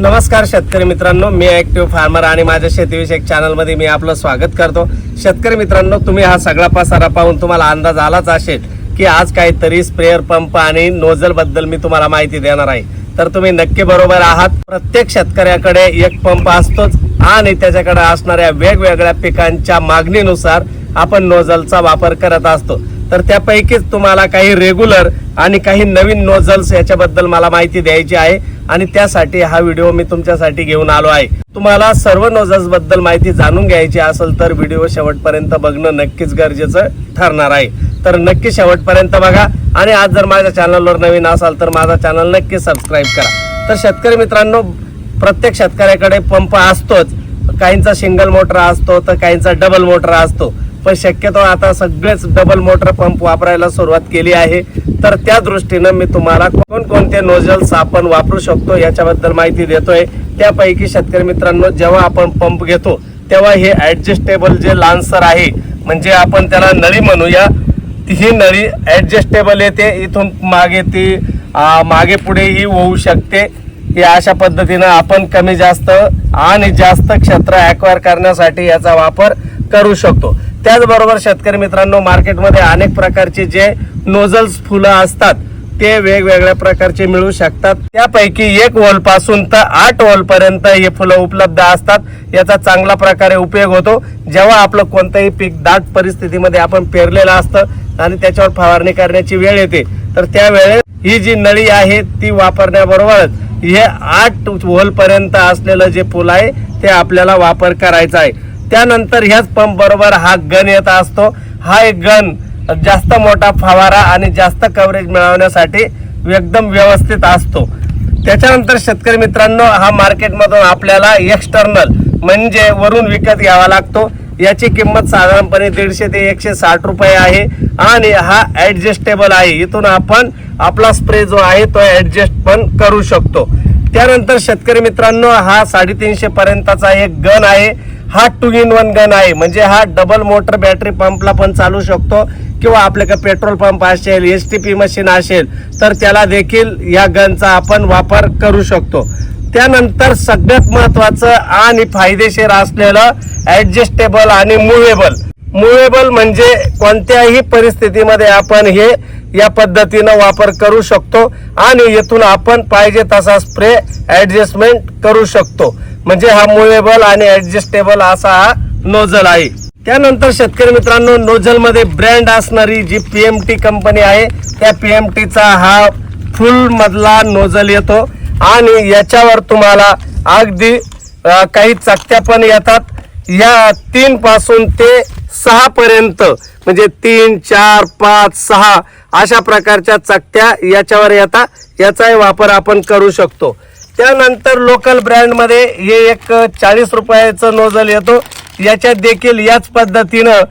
नमस्कार शेतकरी मित्रांनो मी ऍक्टिव्ह फार्मर आणि माझ्या शेतीविषयक चॅनलमध्ये मी आपलं स्वागत करतो. शेतकरी मित्रांनो तुम्ही हा सगळा पसारा पाहून तुम्हाला अंदाज आलाच असेल की आज काहीतरी स्प्रेअर पंप आणि नोझलबद्दल मी तुम्हाला माहिती देणार आहे. तर तुम्ही नक्की बरोबर आहात. प्रत्येक शेतकऱ्याकडे एक पंप असतोच आणि त्याच्याकडे असणाऱ्या वेगवेगळ्या पिकांच्या मागणीनुसार आपण नोझलचा वापर करत असतो. तर त्यापैकीच तुम्हाला काही रेग्युलर आणि काही नवीन नोझल्स याच्याबद्दल मला माहिती द्यायची आहे. आणि त्यासाठी हा व्हिडिओ मी तुमच्यासाठी घेऊन आलो आहे. तुम्हाला सर्व नोझल्सबद्दल माहिती जाणून घ्यायची असेल तर व्हिडिओ शेवटपर्यंत बघणं नक्कीच गरजेचं ठरणार आहे. तर नक्की शेवटपर्यंत बघा. आणि आज जर माझ्या चॅनलवर नवीन असाल तर माझा चॅनल नक्की सबस्क्राईब करा. तर शेतकरी मित्रांनो प्रत्येक शेतकऱ्याकडे पंप असतोच. काहींचा सिंगल मोटर असतो तर काहींचा डबल मोटर असतो. पण शक्यतो आता सगळेच डबल मोटर पंप वापरायला सुरुवात केली आहे. तर त्या दृष्टीनं मी तुम्हाला कोणकोणते नोझल्स आपण वापरू शकतो याच्याबद्दल माहिती देतोय. त्यापैकी शेतकरी मित्रांनो जेव्हा आपण पंप घेतो तेव्हा हे ऍडजस्टेबल जे लान्सर आहे म्हणजे आपण त्याला नळी म्हणूया ही नळी ऍडजस्टेबल येते इथून मागे ती मागे पुढे ही होऊ शकते. हे अशा पद्धतीनं आपण कमी जास्त आणि जास्त क्षेत्र ॲक्वायर करण्यासाठी याचा वापर करू शकतो. त्याचबरोबर शेतकरी मित्रांनो मार्केटमध्ये अनेक प्रकारचे जे नोझल्स फुलं असतात ते वेगवेगळ्या प्रकारचे मिळू शकतात. त्यापैकी एक वॉलपासून तर आठ वॉल पर्यंत हे फुलं उपलब्ध असतात. याचा चांगला प्रकारे उपयोग होतो. जेव्हा आपलं कोणतंही पीक दाट परिस्थितीमध्ये आपण पेरलेलं असतं आणि त्याच्यावर फवारणी करण्याची वेळ येते तर त्यावेळेस ही जी नळी आहे ती वापरण्याबरोबरच हे आठ वॉल पर्यंत असलेलं जे फुल आहे ते आपल्याला वापर करायचा आहे. त्यानंतर ह्याच पंप बरोबर हा गन येत असतो. हा एक गन जास्त मोठा फवारा आणि जास्त कव्हरेज मिळवण्यासाठी एकदम व्यवस्थित असतो. त्याच्यानंतर शेतकरी मित्रांनो हा मार्केटमधून आपल्याला एक्सटर्नल म्हणजे वरून विकत घ्यावा लागतो. याची किंमत साधारणपणे दीडशे ते एकशे साठ रुपये आहे आणि हा ॲडजस्टेबल आहे. इथून आपण आपला स्प्रे जो आहे तो ॲडजस्ट पण करू शकतो. त्यानंतर शेतकरी मित्रांनो हा साडेतीनशे पर्यंतचा एक गन आहे. हा टू इन वन गन आहे. म्हणजे हा डबल मोटर बॅटरी पंपला पण चालू शकतो किंवा आपल्याकडे पेट्रोल पंप असेल एस टी पी मशीन असेल तर त्याला देखील या गनचा आपण वापर करू शकतो. त्यानंतर सगळ्यात महत्वाचं आणि फायदेशीर असलेलं ऍडजस्टेबल आणि मुव्हेबल मुव्हेबल म्हणजे कोणत्याही परिस्थितीमध्ये आपण हे या पद्धतीनं वापर करू शकतो आणि येथून आपण पाहिजे तसा स्प्रे ऍडजस्टमेंट करू शकतो. म्हणजे हा मुवेबल आणि ऍडजस्टेबल असा हा नोझल आहे. त्यानंतर शेतकरी मित्रांनो नोझलमध्ये ब्रँड असणारी जी पीएमटी कंपनी आहे त्या पीएमटीचा हा फुल मधला नोझल येतो. आणि याच्यावर तुम्हाला अगदी काही चकत्या पण येतात. या तीन पासून ते सहा पर्यंत म्हणजे तीन चार पाच सहा अशा प्रकारच्या चकत्या याच्यावर येतात. याचाही वापर आपण करू शकतो. त्यानंतर लोकल ब्रँडमध्ये हे एक चाळीस रुपयाचं नोझल येतो. याच्यात देखील याच पद्धतीनं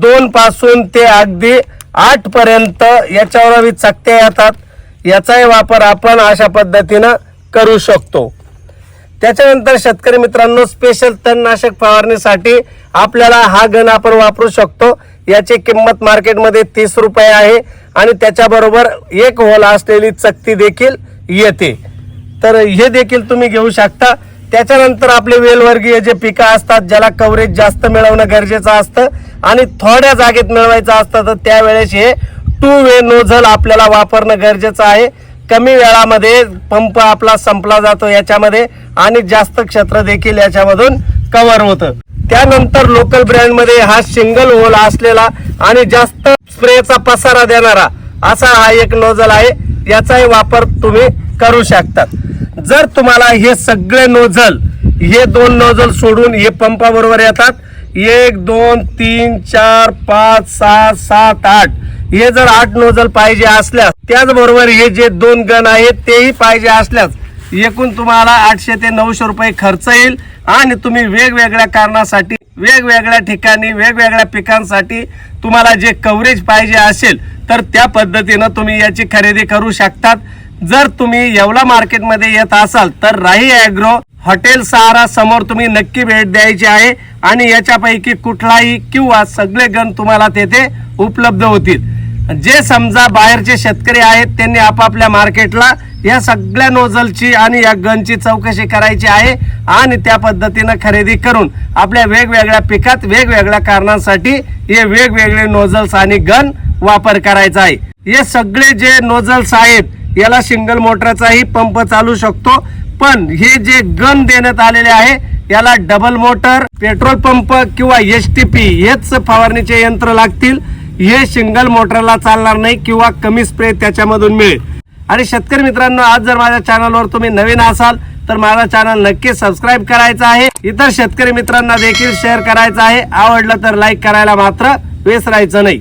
दोन पासून ते अगदी आठ पर्यंत याच्यावर चकत्या येतात. याचाही वापर आपण अशा पद्धतीनं करू शकतो. त्याच्यानंतर शेतकरी मित्रांनो स्पेशल तणनाशक फवारणीसाठी आपल्याला हा गण आपण वापरू शकतो. याची किंमत मार्केटमध्ये तीस रुपये आहे आणि त्याच्याबरोबर एक होल असलेली चकती देखील येते. तर हे देखील तुम्ही घेऊ शकता. त्याच्यानंतर आपले वेलवर्गीय जे पिकं असतात ज्याला कव्हरेज जास्त मिळवणं गरजेचं असतं आणि थोड्या जागेत मिळवायचं असतं तर त्यावेळेस हे टू वे नोझल आपल्याला वापरणं गरजेचं आहे. कमी वेळामध्ये पंप आपला संपला जातो याच्यामध्ये आणि जास्त क्षेत्र देखील याच्यामधून कव्हर होतं. त्यानंतर लोकल ब्रँडमध्ये हा सिंगल होल असलेला आणि जास्त स्प्रेचा पसारा देणारा असा हा एक नोझल आहे. याचाही वापर तुम्ही करू शकतात. जर तुम्हाला हे सगळे नोझल हे दोन नोझल सोडून हे पंपाबरोबर येतात एक दोन तीन चार पाच सहा सात आठ हे जर आठ नोझल पाहिजे असल्यास त्याचबरोबर हे जे दोन गन आहेत तेही पाहिजे असल्यास एकूण तुम्हाला आठशे ते नऊशे रुपये खर्च येईल आणि तुम्ही वेगवेगळ्या कारणासाठी वेगवेगळ्या ठिकाणी वेगवेगळ्या पिकांसाठी तुम्हाला जे कव्हरेज पाहिजे असेल तर त्या पद्धतीनं तुम्ही याची खरेदी करू शकतात. जर तुम्ही येवला मार्केटमध्ये येत असाल तर राही ॲग्रो हॉटेल सहारा समोर तुम्ही नक्की भेट द्यायची आहे आणि याच्यापैकी कुठलाही किंवा सगळे गण तुम्हाला तेथे उपलब्ध होतील. जे समजा बाहेरचे शेतकरी आहेत त्यांनी आपापल्या मार्केटला या सगळ्या नोझलची आणि या गनची चौकशी करायची आहे आणि त्या पद्धतीनं खरेदी करून आपल्या वेगवेगळ्या पिकात वेगवेगळ्या कारणांसाठी हे वेगवेगळे नोझल्स आणि गन वापर करायचा आहे. हे सगळे जे नोझल्स आहेत याला सिंगल मोटरचाही पंप चालू शकतो पण हे जे गन देण्यात आलेले आहे याला डबल मोटर पेट्रोल पंप किंवा एस टी पी हेच फवारणीचे यंत्र लागतील. हे सिंगल मोटरला चालणार नाही किंवा कमी स्प्रे त्याच्यामधून मिळेल. आणि शेतकरी मित्रांनो आज जर माझ्या चॅनलवर तुम्ही नवीन असाल तर माझा चॅनल नक्की सबस्क्राईब करायचा आहे. इतर शेतकरी मित्रांना देखील शेअर करायचा आहे. आवडलं तर लाईक करायला मात्र विसरायचं नाही.